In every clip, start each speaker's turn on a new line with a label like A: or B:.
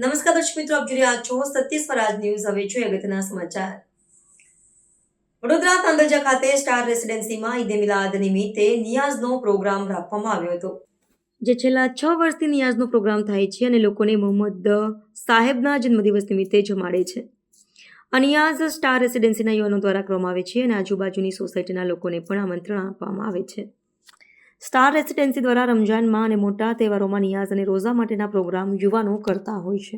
A: નમસ્કાર દર્શક મિત્રો, આપ જોઈ રહ્યા છો સત્ય સ્વરાજ ન્યૂઝ. હવે જોઈએ અગત્યના સમાચાર. વડોદરા તાંદરજા ખાતે સ્ટાર રેસિડેન્સીમાં ઈદે મિલાદ નિમિત્તે નિયાઝનો પ્રોગ્રામ રાખવામાં આવ્યો હતો. જે છેલ્લા છ વર્ષથી નિયાઝનો પ્રોગ્રામ થાય છે અને લોકોને મોહમ્મદ સાહેબના જન્મદિવસ નિમિત્તે જમાડે છે. આ સ્ટાર રેસિડેન્સીના યુવાનો દ્વારા કરવામાં આવે છે અને આજુબાજુની સોસાયટીના લોકોને પણ આમંત્રણ આપવામાં આવે છે. સ્ટાર રેસિડેન્સી દ્વારા રમઝાનમાં અને મોટા તહેવારોમાં નિયાઝ અને રોઝા માટેના પ્રોગ્રામ યુવાનો કરતા હોય છે.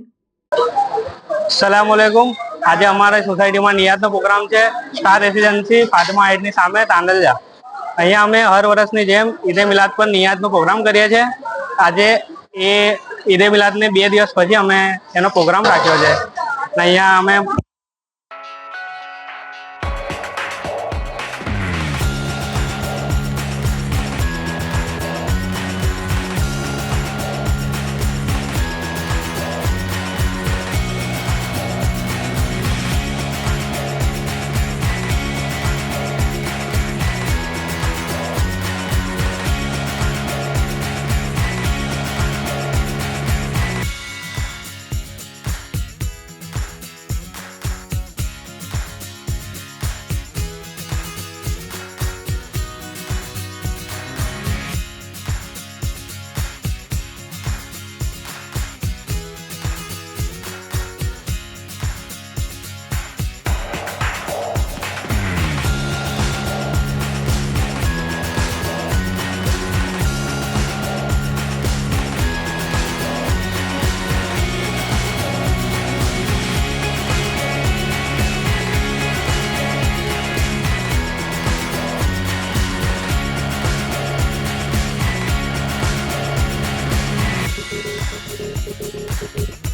B: સલામ વાલેકુમ આજે અમારા સોસાયટીમાં નિયાઝનો પ્રોગ્રામ છે. સ્ટાર રેસિડેન્સી ફાતમા હાઇટની સામે તાંદલજા અહીંયા અમે હર વર્ષની જેમ ઈદે મિલાદ પર નિયાઝનો પ્રોગ્રામ કરીએ છીએ. આજે એ ઈદે મિલાદને બે દિવસ પછી અમે એનો પ્રોગ્રામ રાખ્યો છે. અહીંયા અમે